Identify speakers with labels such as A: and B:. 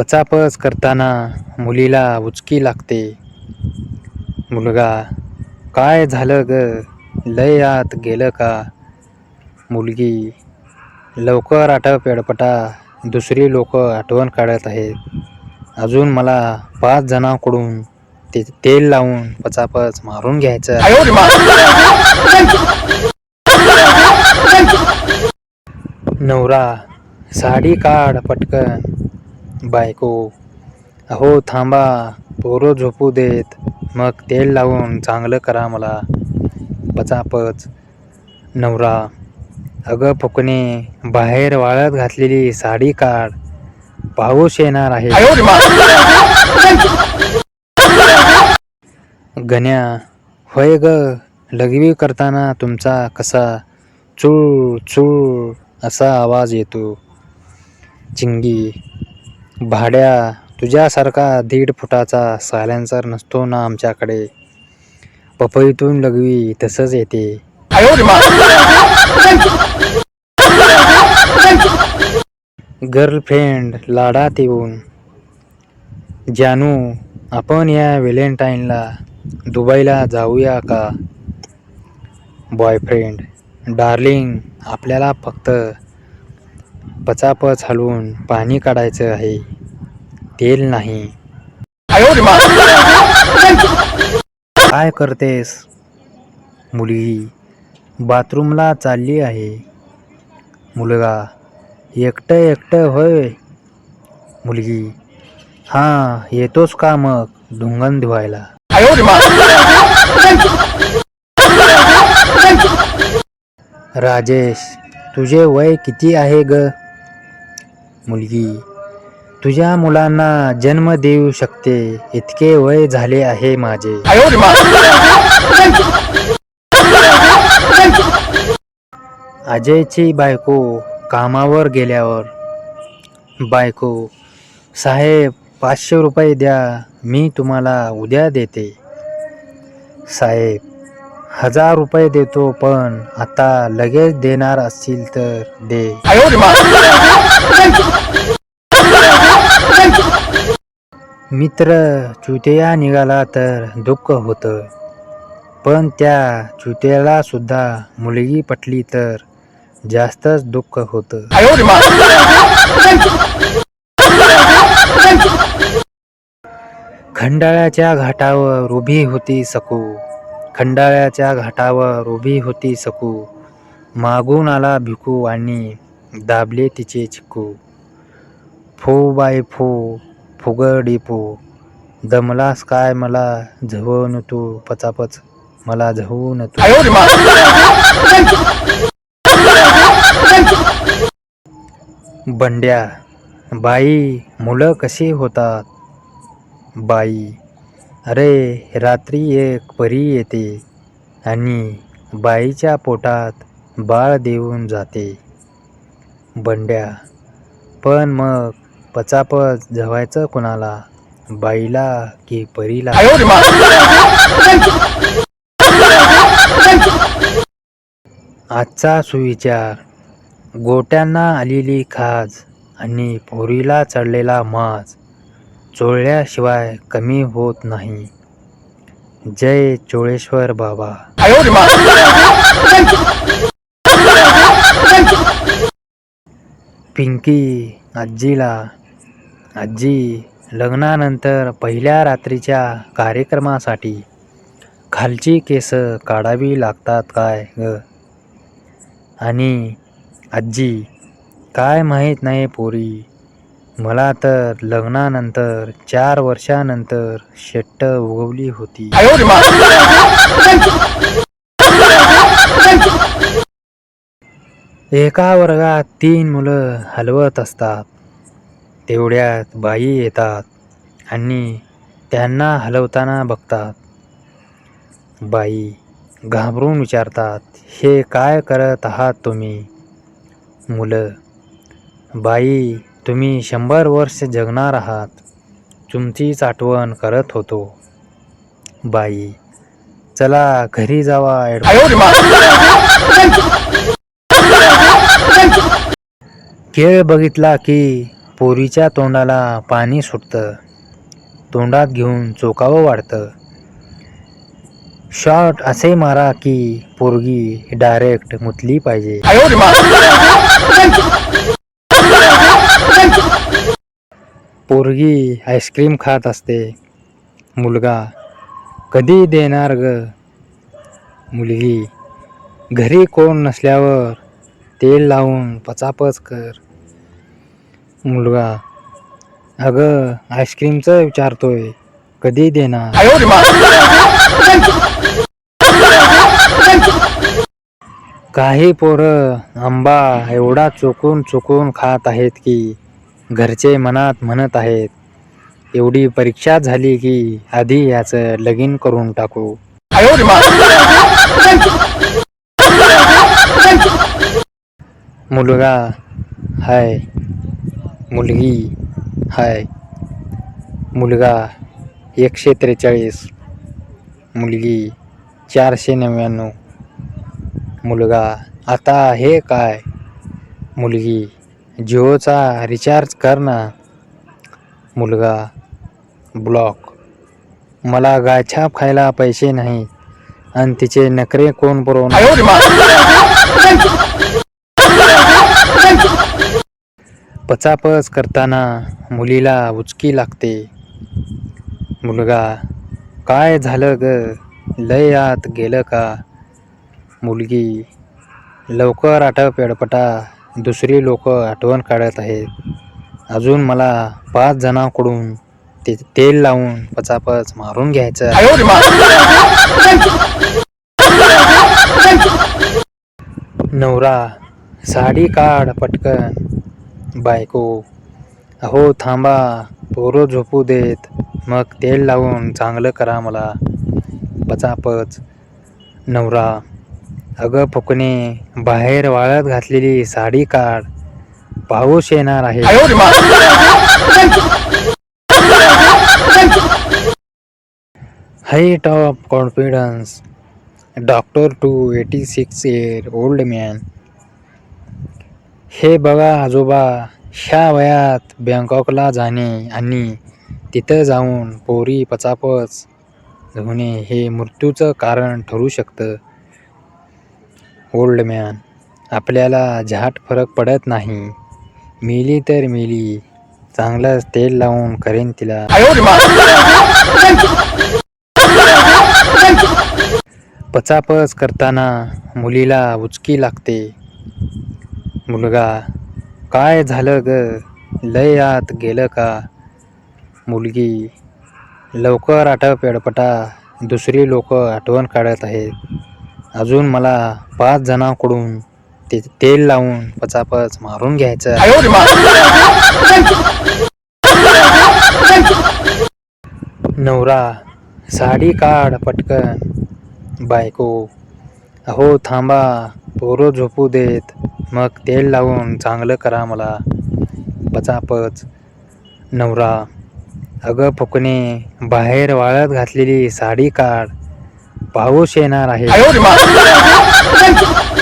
A: पचापच करताना मुलीला उचकी लागते. मुलगा काय झालं ग? लय आत गेलं का? मुलगी लवकर आठव पेडपटा दुसरी लोक आठवण काढत आहेत. अजून मला पाच जणांकडून ते तेल लावून पचापच मारून घ्यायचं. नवरा साडी काढ पटकन. बायको अहो थांबा पोरं झोपू देत. मग तेल लावून चांगलं करा मला. पचापच. नवरा अगं फुकणे बाहेर वाळत घातलेली साडी काढ. पाऊस येणार आहे. गण्या होय ग लघवी करताना तुमचा कसा चूळ चूळ असा आवाज येतो. चिंगी भाड्या तुझ्यासारखा दीड फुटाचा सायलेन्सर नसतो ना आमच्याकडे. पपईतून लघवी तसंच येते. गर्लफ्रेंड लाडात येऊन जानू आपण या व्हॅलेंटाईनला दुबईला जाऊया का? बॉयफ्रेंड डार्लिंग आपल्याला फक्त पचापच हलवून पाणी काढायचं आहे. तेल नाही. काय करतेस मुलगी? बाथरूमला चालली आहे. मुलगा एकटं एकटं होय. मुलगी हां येतोस का मग? ढुंगण धुवायला. राजेश तुझे वय किती आहे ग? मुलगी तुझ्या मुलांना जन्म देऊ शकते. इतके वय झाले आहे माझे. अजयची बायको कामावर गेल्यावर बायको साहेब पाचशे रुपये द्या मी तुम्हाला उद्या देते. साहेब हजार रुपये देतो पण आता लगेच देणार असतील तर दे. मित्र चुतिया निघाला तर दुःख होतं. पण त्या चुतियाला सुद्धा मुलगी पटली तर जास्तच दुःख होतं. खंडाळ्याच्या घाटावर उभी होती सकू. खंडाळ्याच्या घाटावर उभी होती सकू. मागून आला भिकू आणि दाबले तिचे चिकू फो बाय फो फुगडी फो दमलास काय मला? झवून तू पचापच. मला झवून तू. बंड्या बाई मुलं कशी होतात? बाई अरे रात्री एक परी येते आणि बाईच्या पोटात बाळ देऊन जाते. बंड्या पण मग पचापच जवायचं कुणाला? बाईला की परीला? आजचा सुविचार. गोट्यांना आलेली खाज आणि पोरीला चढलेला माज चोळल्याशिवाय कमी होत नाही. जय चोळेश्वर बाबा. पिंकी आजीला आजी लग्नानंतर पहिल्या रात्रीच्या कार्यक्रमासाठी खालची केस काढावी लागतात काय ग? आणि आजी काय माहीत नाही पोरी मला तर लग्नानंतर चार वर्षानंतर शेट्ट उगवली होती. एका वर्गात तीन मुलं हलवत असतात. तेवढ्यात बाई येतात आणि त्यांना हलवताना बघतात. बाई घाबरून विचारतात हे काय करत आहात तुम्ही? मुलं बाई तुम्ही शंभर वर्ष जगणार आहात. तुमचीच आठवण करत होतो. बाई चला घरी जावा खेळ बघितला की पोरीच्या तोंडाला पाणी सुटतं. तोंडात घेऊन चोकावं वाढतं. शॉट असे मारा की पोरगी डायरेक्ट मुतली पाहिजे. पोरगी आईस्क्रीम खात असते. मुलगा कधी देणार ग? मुलगी घरी कोण नसल्यावर तेल लावून पचापच कर. मुलगा. अगं आईस्क्रीमचं विचारतोय. कधी देणार? काही पोरं आंबा एवढा चुकून चुकून खात आहेत की घरचे मनात म्हणत आहेत एवढी परीक्षा झाली की आधी याचं लगीन करून टाकू. मुलगा हाय मुलगी हाय. मुलगा एकशे त्रेचाळीस मुलगी चारशे नव्याण्णव मुलगा आता हे काय? मुलगी जिओचा रिचार्ज कर ना. मुलगा ब्लॉक. मला गायछाप खायला पैसे नाही. आणि तिचे नखरे कोण पुरवणार? पचापच करताना मुलीला उचकी लागते. मुलगा काय झालं ग? लय आत गेलं का? मुलगी लवकर आठव पेडपटा दुसरी लोक आठवण काढत आहेत. अजून मला पाच जणांकडून ते तेल लावून पचापच मारून घ्यायचं. नवरा साडी काढ पटकन. बायको अहो थांबा पोरं झोपू देत. मग तेल लावून चांगलं करा मला. पचापच. नवरा अगं फुकणे बाहेर वाळत घातलेली साडी काढ. पाऊस येणार आहे. Height of confidence. Doctor two eighty six year old man. हे बघा आजोबा ह्या वयात बँकॉकला जाणे आणि तिथं जाऊन पोरी पचापच होणे हे मृत्यूचं कारण ठरू शकतं. ओल्ड मॅन आपल्याला झाट फरक पडत नाही. मिली तर मिली चांगलंच तेल लावून करेन तिला. पचापच करताना मुलीला उचकी लागते. मुलगा. काय झालं ग? लय आत गेलं का? मुलगी. लवकर आठव पेडपटा. दुसरी लोक आठवण काढत आहेत. अजून मला पाच जणांकडून ते तेल लावून पचापच मारून घ्यायचं. नवरा साडी काढ पटकन. बायको अहो थांबा पोरं झोपू देत. मग तेल लावून चांगलं करा मला. पचापच नवरा. अगं फुकणे बाहेर वाळत घातलेली साडी काढ. पाऊस येणार आहे.